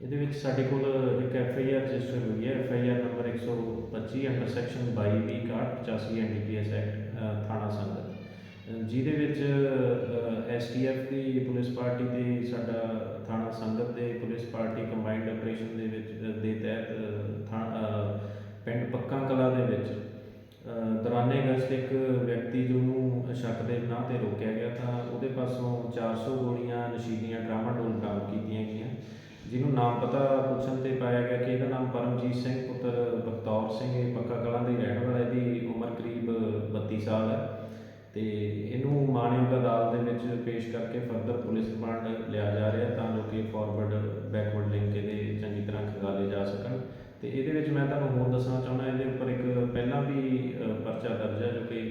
ਇਹਦੇ ਵਿੱਚ ਸਾਡੇ ਕੋਲ ਇੱਕ ਐਫ ਆਈ ਆਰ ਰਜਿਸਟਰ ਹੋਈ ਹੈ। F I R number 125 under section 22 B 85 NDPS act ਅ, ਥਾਣਾ ਸੰਗਤ। ਜਿਹਦੇ ਵਿੱਚ ਐਸਟੀਐਫ ਦੀ ਪੁਲਿਸ ਪਾਰਟੀ ਤੇ ਸਾਡਾ ਥਾਣਾ ਸੰਗਤ ਦੇ ਪੁਲਿਸ ਪਾਰਟੀ ਕੰਬਾਈਨਡ ਆਪਰੇਸ਼ਨ ਦੇ ਵਿੱਚ ਦੇ ਤਹਿਤ ਥਾ- ਪਿੰਡ ਪੱਕਾ ਕਲਾ ਦੇ ਵਿੱਚ ਅ, ਦੌਰਾਨੇ ਗਸ਼ਤ ਇੱਕ ਵਿਅਕਤੀ ਜਿਹਨੂੰ ਸ਼ੱਕ ਦੇ ਨਾਂ ਤੇ ਰੋਕਿਆ ਗਿਆ ਤਾਂ ਉਹਦੇ ਪਾਸੋਂ 400 ਗੋਲੀਆਂ ਨਸ਼ੀਲੀਆਂ ਜਿਹਨੂੰ ਨਾਮ ਪਤਾ ਪੁੱਛਣ ਤੇ ਪਾਇਆ ਗਿਆ ਕਿ ਇਹਦਾ ਨਾਮ ਪਰਮਜੀਤ ਸਿੰਘ, ਪੁੱਤਰ ਬਖਤੌਰ ਸਿੰਘ ਇਹ ਪੱਕਾ ਕਲਾਂ ਦੇ ਰਹਿਣ ਵਾਲਾ ਇਹਦੀ ਉਮਰ ਕਰੀਬ 32 ਸਾਲ ਹੈ। ਤੇ ਇਹਨੂੰ ਮਾਨਯੋਗ ਅਦਾਲਤ ਦੇ ਵਿੱਚ ਪੇਸ਼ ਕਰਕੇ ਫਰਦਰ ਪੁਲਿਸ ਰਿਮਾਂਡ ਲਿਆ ਜਾ ਰਿਹਾ ਤਾਂ ਜੋ ਕਿ ਫਾਰਵਰਡ ਬੈਕਵਰਡ ਲਿੰਕ ਇਹਦੇ ਚੰਗੀ ਤਰ੍ਹਾਂ ਖੰਗਾਲੇ ਜਾ ਸਕਣ। ਤੇ ਇਹਦੇ ਵਿੱਚ ਮੈਂ ਤੁਹਾਨੂੰ ਹੋਰ ਦੱਸਣਾ ਚਾਹੁੰਦਾ, ਇਹਦੇ ਉੱਪਰ ਇੱਕ ਪਹਿਲਾਂ ਵੀ ਪਰਚਾ ਦਰਜ ਹੈ ਜੋ ਕਿ